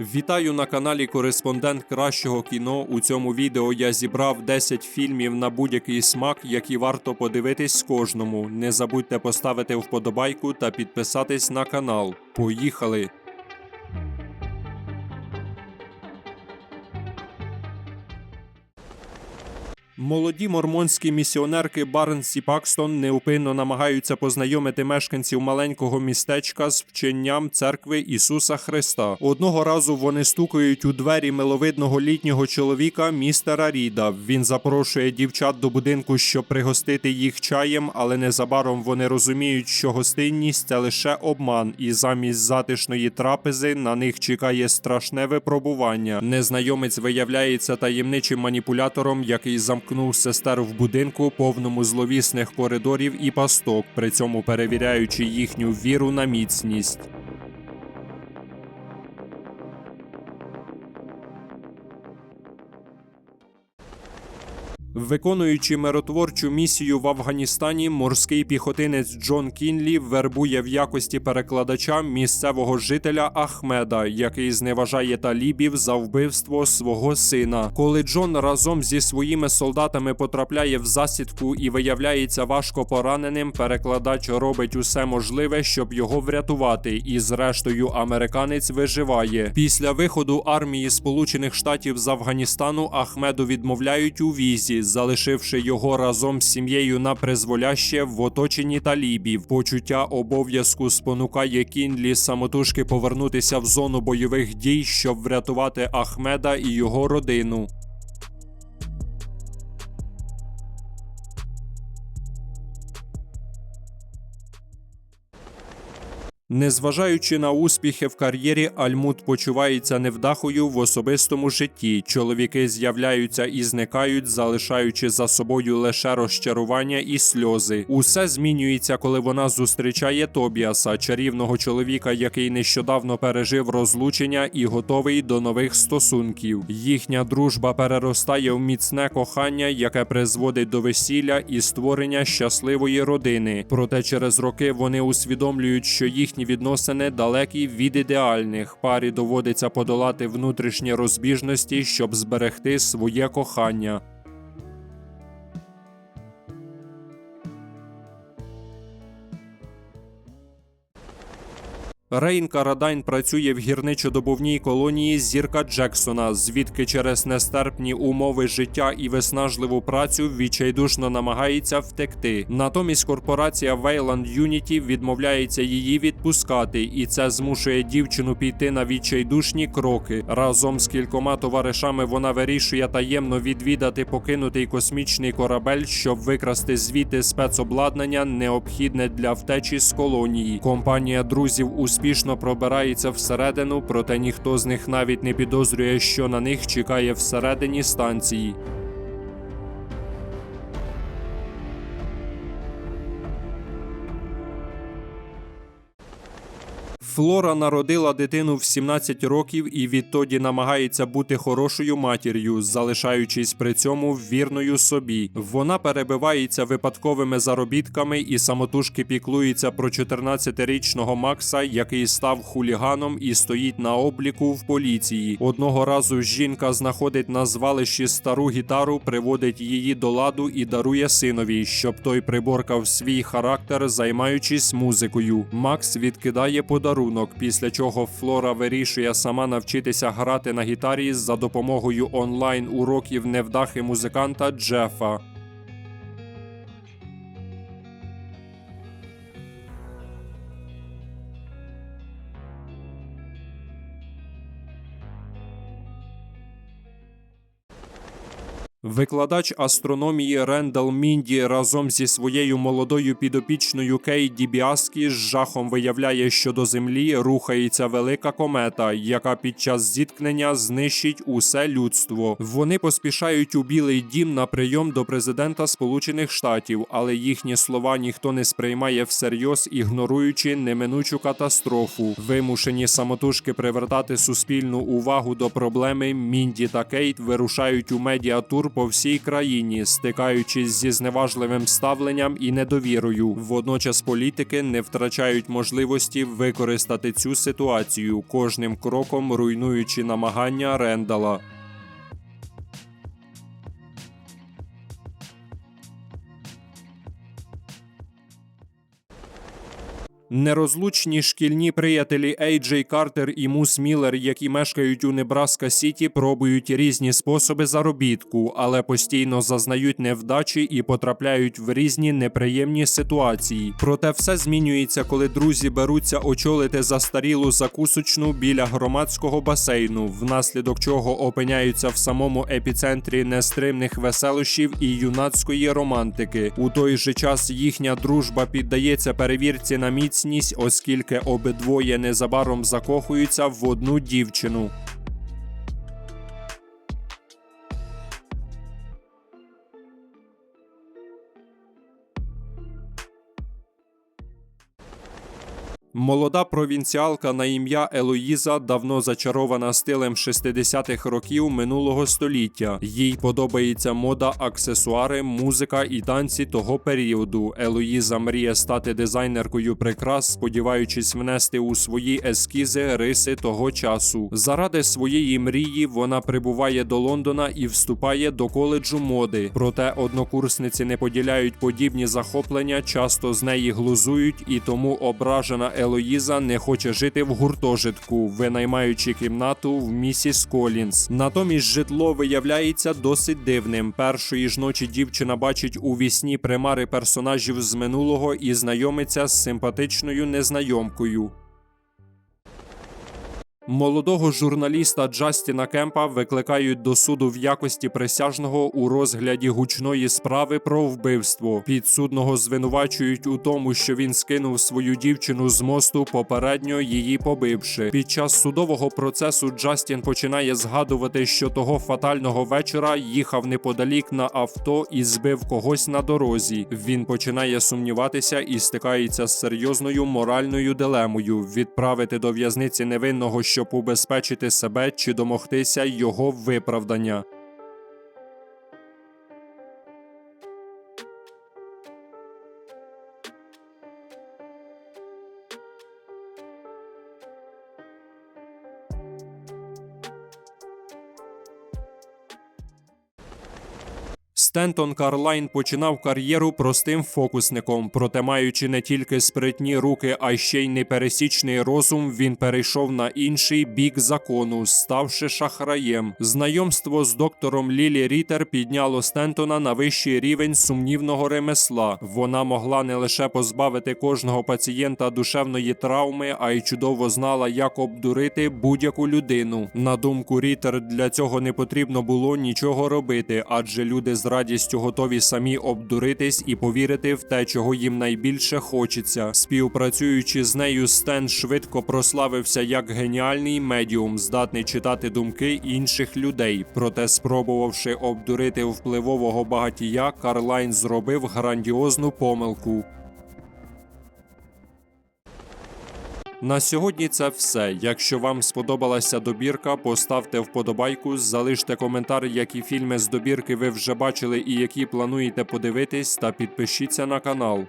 Вітаю на каналі Кореспондент Кращого кіно. У цьому відео я зібрав 10 фільмів на будь-який смак, які варто подивитись кожному. Не забудьте поставити вподобайку та підписатись на канал. Поїхали! Молоді мормонські місіонерки Барнс і Пакстон неупинно намагаються познайомити мешканців маленького містечка з вченням церкви Ісуса Христа. Одного разу вони стукають у двері миловидного літнього чоловіка містера Ріда. Він запрошує дівчат до будинку, щоб пригостити їх чаєм, але незабаром вони розуміють, що гостинність це лише обман, і замість затишної трапези на них чекає страшне випробування. Незнайомець виявляється таємничим маніпулятором, який замкнув сестер в будинку, повному зловісних коридорів і пасток, при цьому перевіряючи їхню віру на міцність. Виконуючи миротворчу місію в Афганістані, морський піхотинець Джон Кінлі вербує в якості перекладача місцевого жителя Ахмеда, який зневажає талібів за вбивство свого сина. Коли Джон разом зі своїми солдатами потрапляє в засідку і виявляється важко пораненим, перекладач робить усе можливе, щоб його врятувати, і зрештою американець виживає. Після виходу армії Сполучених Штатів з Афганістану Ахмеду відмовляють у візі, залишивши його разом з сім'єю на призволяще в оточенні талібів. Почуття обов'язку спонукає Кінлі самотужки повернутися в зону бойових дій, щоб врятувати Ахмеда і його родину. Незважаючи на успіхи в кар'єрі, Альмут почувається невдахою в особистому житті. Чоловіки з'являються і зникають, залишаючи за собою лише розчарування і сльози. Усе змінюється, коли вона зустрічає Тобіаса, чарівного чоловіка, який нещодавно пережив розлучення і готовий до нових стосунків. Їхня дружба переростає в міцне кохання, яке призводить до весілля і створення щасливої родини. Проте через роки вони усвідомлюють, що їхні відносини далекі від ідеальних. Парі доводиться подолати внутрішні розбіжності, щоб зберегти своє кохання. Рейн Карадайн працює в гірничодобувній колонії Зірка Джексона, звідки через нестерпні умови життя і виснажливу працю відчайдушно намагається втекти. Натомість корпорація Wayland Unity відмовляється її відпускати, і це змушує дівчину піти на відчайдушні кроки. Разом з кількома товаришами вона вирішує таємно відвідати покинутий космічний корабель, щоб викрасти звідти спецобладнання, необхідне для втечі з колонії. Компанія друзів успішно пробирається всередину, проте ніхто з них навіть не підозрює, що на них чекає всередині станції. Флора народила дитину в 17 років і відтоді намагається бути хорошою матір'ю, залишаючись при цьому вірною собі. Вона перебивається випадковими заробітками і самотужки піклується про 14-річного Макса, який став хуліганом і стоїть на обліку в поліції. Одного разу жінка знаходить на звалищі стару гітару, приводить її до ладу і дарує синові, щоб той приборкав свій характер, займаючись музикою. Макс відкидає подарунок, після чого Флора вирішує сама навчитися грати на гітарі за допомогою онлайн уроків невдахи музиканта Джефа. Викладач астрономії Рендал Мінді разом зі своєю молодою підопічною Кей Дібіаскі з жахом виявляє, що до землі рухається велика комета, яка під час зіткнення знищить усе людство. Вони поспішають у Білий Дім на прийом до президента Сполучених Штатів, але їхні слова ніхто не сприймає всерйоз, ігноруючи неминучу катастрофу. Вимушені самотужки привертати суспільну увагу до проблеми. Мінді та Кейт вирушають у медіатур по всій країні, стикаючись зі зневажливим ставленням і недовірою. Водночас політики не втрачають можливості використати цю ситуацію, кожним кроком руйнуючи намагання Рендала. Нерозлучні шкільні приятелі Ейджей Картер і Мус Міллер, які мешкають у Небраска Сіті, пробують різні способи заробітку, але постійно зазнають невдачі і потрапляють в різні неприємні ситуації. Проте все змінюється, коли друзі беруться очолити застарілу закусочну біля громадського басейну, внаслідок чого опиняються в самому епіцентрі нестримних веселощів і юнацької романтики. У той же час їхня дружба піддається перевірці на міцність, оскільки обидвоє незабаром закохуються в одну дівчину. Молода провінціалка на ім'я Елоїза давно зачарована стилем 60-х років минулого століття. Їй подобається мода, аксесуари, музика і танці того періоду. Елоїза мріє стати дизайнеркою прикрас, сподіваючись внести у свої ескізи риси того часу. Заради своєї мрії вона прибуває до Лондона і вступає до коледжу моди. Проте однокурсниці не поділяють подібні захоплення, часто з неї глузують, і тому ображена Елоїза не хоче жити в гуртожитку, винаймаючи кімнату в місіс Колінс. Натомість житло виявляється досить дивним. Першої ж ночі дівчина бачить у вісні примари персонажів з минулого і знайомиться з симпатичною незнайомкою. Молодого журналіста Джастіна Кемпа викликають до суду в якості присяжного у розгляді гучної справи про вбивство. Підсудного звинувачують у тому, що він скинув свою дівчину з мосту, попередньо її побивши. Під час судового процесу Джастін починає згадувати, що того фатального вечора їхав неподалік на авто і збив когось на дорозі. Він починає сумніватися і стикається з серйозною моральною дилемою відправити до в'язниці невинного, щоб убезпечити себе чи домогтися його виправдання. Стентон Карлайн починав кар'єру простим фокусником, проте маючи не тільки спритні руки, а ще й непересічний розум, він перейшов на інший бік закону, ставши шахраєм. Знайомство з доктором Лілі Рітер підняло Стентона на вищий рівень сумнівного ремесла. Вона могла не лише позбавити кожного пацієнта душевної травми, а й чудово знала, як обдурити будь-яку людину. На думку Рітер, для цього не потрібно було нічого робити, адже люди з радістю готові самі обдуритись і повірити в те, чого їм найбільше хочеться. Співпрацюючи з нею, Стен швидко прославився як геніальний медіум, здатний читати думки інших людей. Проте, спробувавши обдурити впливового багатія, Карлайн зробив грандіозну помилку. На сьогодні це все. Якщо вам сподобалася добірка, поставте вподобайку, залиште коментар, які фільми з добірки ви вже бачили і які плануєте подивитись, та підпишіться на канал.